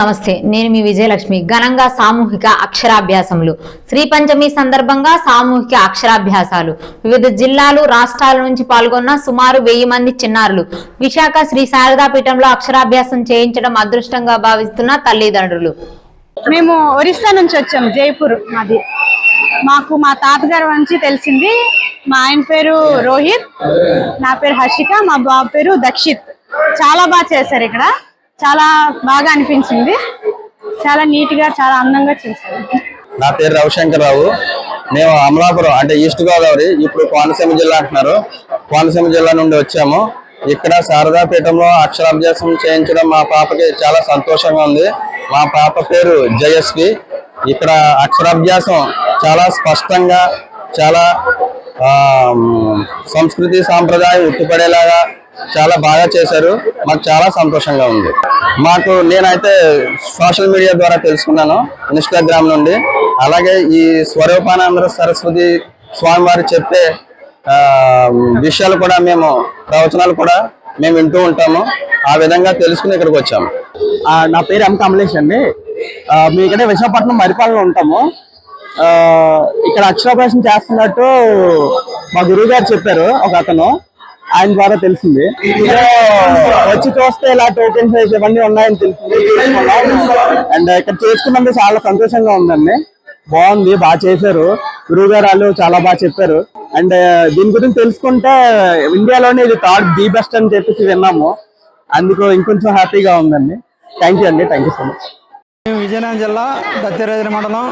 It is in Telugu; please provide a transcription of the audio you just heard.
నమస్తే నేను మీ విజయలక్ష్మి. ఘనంగా సామూహిక అక్షరాభ్యాసములు. శ్రీ పంచమి సందర్భంగా సామూహిక అక్షరాభ్యాసాలు. వివిధ జిల్లాలు రాష్ట్రాల నుంచి పాల్గొన్న సుమారు వెయ్యి మంది చిన్నారులు. విశాఖ శ్రీ శారదాపీఠంలో అక్షరాభ్యాసం చేయించడం అదృష్టంగా భావిస్తున్న తల్లిదండ్రులు. మేము ఒరిస్సా నుంచి వచ్చాము జైపూర్ మాది. మాకు మా తాతగారు నుంచి తెలిసింది మా ఆయన పేరు రోహిత్ నా పేరు హర్షిక మా బాబు పేరు దక్షిత్. చాలా బాగా చేశారు ఇక్కడ. చాలా బాగా అనిపించింది. చాలా నీట్గా చాలా అందంగా చేశారు. నా పేరు రవిశంకరరావు మేము అమలాపురం అంటే ఈస్ట్ గోదావరి ఇప్పుడు కోనసీమ జిల్లా అంటున్నారు. కోనసీమ జిల్లా నుండి వచ్చాము. ఇక్కడ శారదాపీఠంలో అక్షరాభ్యాసం చేయించడం మా పాపకి చాలా సంతోషంగా ఉంది. మా పాప పేరు జయస్వి ఇక్కడ అక్షరాభ్యాసం చాలా స్పష్టంగా చాలా సంస్కృతి సాంప్రదాయం ఉట్టిపడేలాగా చాలా బాగా చేశారు. మాకు చాలా సంతోషంగా ఉంది. మాకు నేనైతే సోషల్ మీడియా ద్వారా తెలుసుకున్నాను ఇన్స్టాగ్రామ్ నుండి. అలాగే ఈ స్వరూపానంద సరస్వతి స్వామివారు చెప్పే విషయాలు కూడా మేము ప్రవచనాలు కూడా మేము వింటూ ఉంటాము. ఆ విధంగా తెలుసుకుని ఇక్కడికి వచ్చాము. నా పేరు ఎం కమలేష్ అండి. మీ ఇక్కడ విశాఖపట్నం మరిపాలలో ఉంటాము. ఇక్కడ అక్షరాభ్యాసం చేస్తున్నట్టు మా గురువు గారు చెప్పారు ఒక అతను. ఆయన ద్వారా తెలిసింది. వచ్చి చూస్తే ఇలా టోకెన్స్ ఇవన్నీ ఉన్నాయని తెలిసింది. అండ్ ఇక్కడ చేసుకున్నందుకు చాలా సంతోషంగా ఉందండి. బాగుంది బాగా చేశారు. గురువు గారు వాళ్ళు చాలా బాగా చెప్పారు. అండ్ uh, దీని గురించి తెలుసుకుంటే ఇండియాలోనే ఇది థర్డ్ ది బెస్ట్ అని చెప్పేసి విన్నాము. అందుకు ఇంకొంచెం హ్యాపీగా ఉందండి. థ్యాంక్ యూ అండి. థ్యాంక్ యూ సో మచ్ మేము విజయనగరం జిల్లా దత్తిరాజు మండలం.